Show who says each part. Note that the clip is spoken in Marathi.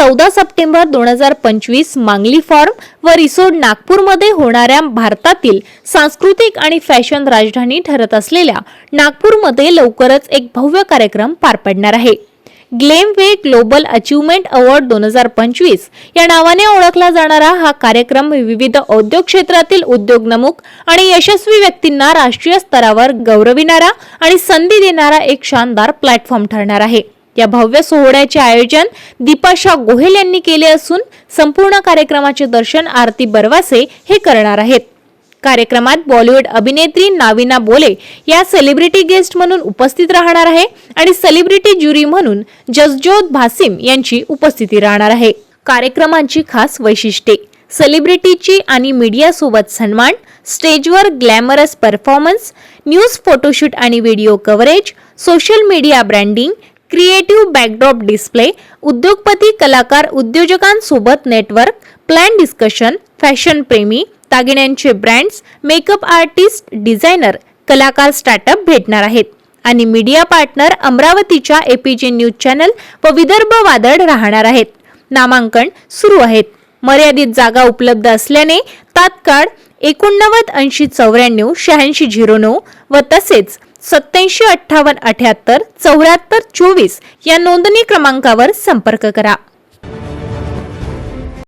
Speaker 1: चौदा सप्टेंबर दोन हजार पंचवीस मांगली फॉर्म व रिसोड नागपूरमध्ये होणाऱ्या भारतातील सांस्कृतिक आणि फॅशन राजधानी ठरत असलेल्या नागपूरमध्ये लवकरच एक भव्य कार्यक्रम पार पडणार आहे. Glam way global achievement award दोन हजार पंचवीस या नावाने ओळखला जाणारा हा कार्यक्रम विविध उद्योग क्षेत्रातील उद्योगनमुख आणि यशस्वी व्यक्तींना राष्ट्रीय स्तरावर गौरविणारा आणि संधी देणारा एक शानदार प्लॅटफॉर्म ठरणार आहे. या भव्य सोहळ्याचे आयोजन दीपाशा गोहेल यांनी केले असून संपूर्ण कार्यक्रमाचे दर्शन आरती बरवासे हे करणार आहेत. कार्यक्रमात बॉलिवूड अभिनेत्री नाविना बोले या सेलिब्रिटी गेस्ट म्हणून उपस्थित राहणार आहे आणि सेलिब्रिटी ज्युरी म्हणून जसजोत भासिम यांची उपस्थिती राहणार आहे. कार्यक्रमांची खास वैशिष्ट्ये. सेलिब्रिटीची आणि मीडिया सोबत सन्मान स्टेजवर ग्लॅमरस परफॉर्मन्स न्यूज फोटोशूट आणि video coverage social media branding creative backdrop display उद्योगपती कलाकार उद्योजकांसोबत नेटवर्क प्लॅन डिस्कशन फॅशन प्रेमी दागिन्यांचे ब्रँड्स मेकअप आर्टिस्ट डिझायनर कलाकार स्टार्टअप भेटणार आहेत. आणि मीडिया पार्टनर अमरावतीच्या एपीजे न्यूज चॅनल व विदर्भ वादळ राहणार आहेत. नामांकन सुरू आहेत. मर्यादित जागा उपलब्ध असल्याने तात्काळ एकोणनव्वद ऐंशी चौऱ्याण्णव शहाऐंशी झिरो नऊ व तसेच सत्याऐंशी अठ्ठावन्न अठ्याहत्तर चौऱ्याहत्तर चोवीस या नोंदणी क्रमांकावर संपर्क करा.